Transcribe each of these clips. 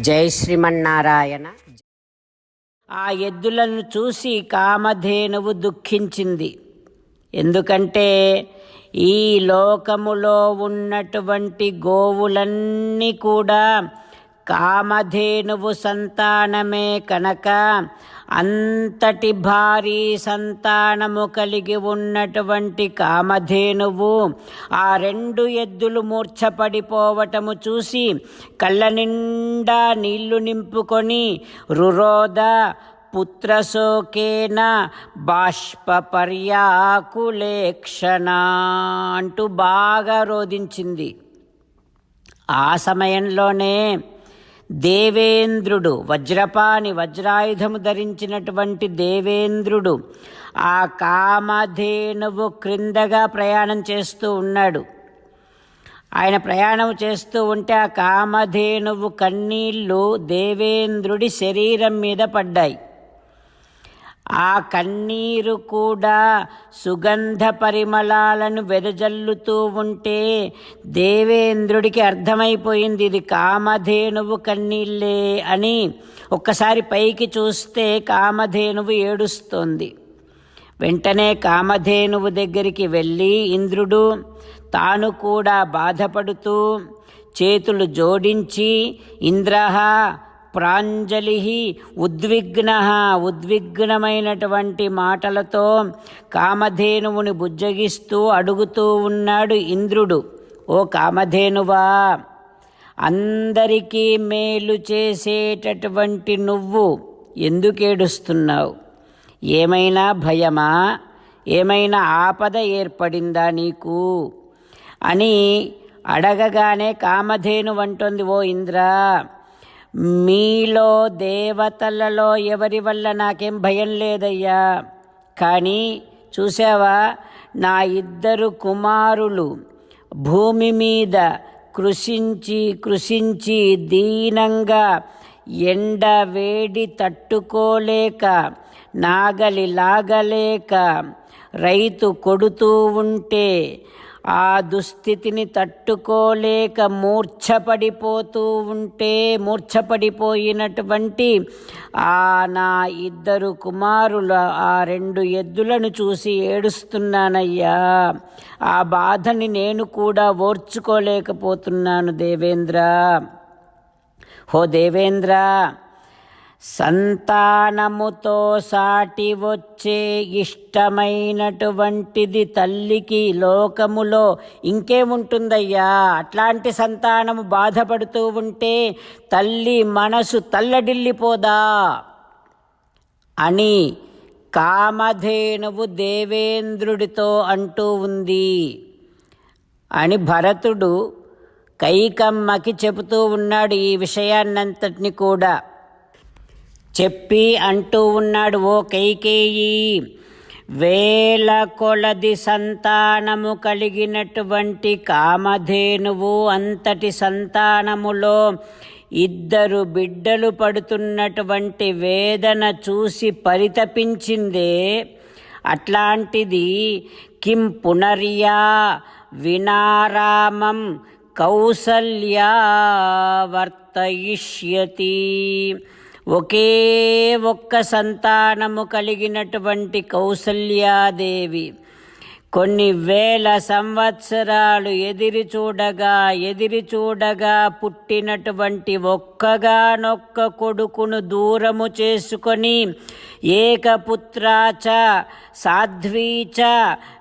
జై శ్రీమన్నారాయణ. ఆ ఎద్దులను చూసి కామధేనువు దుఃఖించింది. ఎందుకంటే ఈ లోకములో ఉన్నటువంటి గోవులన్నీ కూడా కామధేనువు సంతానమే కనుక అంతటి భారీ సంతానము కలిగి ఉన్నటువంటి కామధేనువు ఆ రెండు ఎద్దులు మూర్ఛపడిపోవటము చూసి కళ్ళ నిండా నీళ్ళు నింపుకొని రురోద పుత్రశోకేన బాష్పర్యాకులేక్షణ అంటూ బాగా రోధించింది. ఆ సమయంలోనే దేవేంద్రుడు వజ్రపాణి వజ్రాయుధము ధరించినటువంటి దేవేంద్రుడు ఆ కామధేనువు క్రిందగా ప్రయాణం చేస్తూ ఉన్నాడు. ఆయన ప్రయాణం చేస్తూ ఉంటే ఆ కామధేనువు కన్నీళ్ళు దేవేంద్రుడి శరీరం మీద పడ్డాయి. ఆ కన్నీరు కూడా సుగంధ పరిమళాలను వెదజల్లుతూ ఉంటే దేవేంద్రుడికి అర్థమైపోయింది ఇది కామధేనువు కన్నీళ్ళే అని ఒక్కసారి పైకి చూస్తే కామధేనువు ఏడుస్తోంది. వెంటనే కామధేనువు దగ్గరికి వెళ్ళి ఇంద్రుడు తాను కూడా బాధపడుతూ చేతులు జోడించి ఇంద్రహ ప్రాంజలి ఉద్విగ్న ఉద్విగ్నమైనటువంటి మాటలతో కామధేనువుని బుజ్జగిస్తూ అడుగుతూ ఉన్నాడు ఇంద్రుడు. ఓ కామధేనువా అందరికీ మేలు చేసేటటువంటి నువ్వు ఎందుకేడుస్తున్నావు ఏమైనా భయమా? ఏమైనా ఆపద ఏర్పడిందా నీకు? అని అడగగానే కామధేను అంటోంది ఓ ఇంద్ర మీలో దేవతలలో ఎవరి వల్ల నాకేం భయం లేదయ్యా? కానీ చూసావా నా ఇద్దరు కుమారులు భూమి మీద కృషించి కృషించి దీనంగా ఎండ వేడి తట్టుకోలేక నాగలి లాగలేక రైతు కొడుతూ ఉంటే ఆ దుస్థితిని తట్టుకోలేక మూర్ఛపడిపోతూ ఉంటే మూర్ఛపడిపోయినటువంటి ఆ నా ఇద్దరు కుమారుల ఆ రెండు ఎద్దులను చూసి ఏడుస్తున్నానయ్యా. ఆ బాధని నేను కూడా ఓర్చుకోలేకపోతున్నాను దేవేంద్ర. హో దేవేంద్ర! సంతానముతో సాటి వచ్చే ఇష్టమైనటువంటిది తల్లికి లోకములో ఇంకేముంటుందయ్యా? అట్లాంటి సంతానము బాధపడుతూ ఉంటే తల్లి మనసు తల్లడిల్లిపోదా? అని కామధేనువు దేవేంద్రుడితో అంటూ ఉంది. అని భరతుడు కైకమ్మకి చెబుతూ ఉన్నాడు ఈ విషయాన్నంతటిని కూడా. చెప్పి అంటూ ఉన్నాడు ఓ కైకేయి. వేల కొలది సంతానము కలిగినటువంటి కామధేనువు అంతటి సంతానములో ఇద్దరు బిడ్డలు పడుతున్నటువంటి వేదన చూసి పరితపించిందే. అట్లాంటిది కిం పునర్యా వినారామం కౌసల్యా వర్తయిష్యతి. ఒకే ఒక్క సంతానము కలిగినటువంటి కౌసల్యాదేవి. కొన్ని వేల సంవత్సరాలు ఎదిరి చూడగా ఎదిరి చూడగా పుట్టినటువంటి ఒక్కగానొక్క కొడుకును దూరము చేసుకొని ఏకపుత్రాచ సాధ్వీచ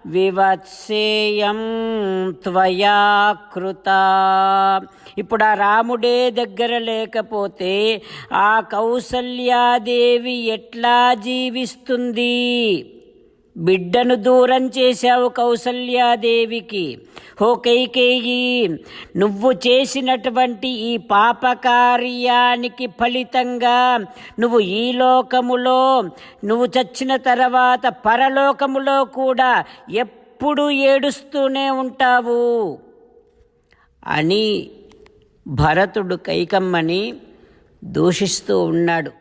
వివత్సేయం త్వయా కృత. ఇప్పుడు ఆ రాముడే దగ్గర లేకపోతే ఆ కౌసల్యాదేవి ఎట్లా జీవిస్తుంది? బిడ్డను దూరం చేశావు కౌసల్యాదేవికి. హో కైకేయి నువ్వు చేసినటువంటి ఈ పాపకార్యానికి ఫలితంగా నువ్వు ఈ లోకములో నువ్వు చచ్చిన తర్వాత పరలోకములో కూడా ఎప్పుడు ఏడుస్తూనే ఉంటావు. అని భరతుడు కైకమ్మని దూషిస్తూ ఉన్నాడు.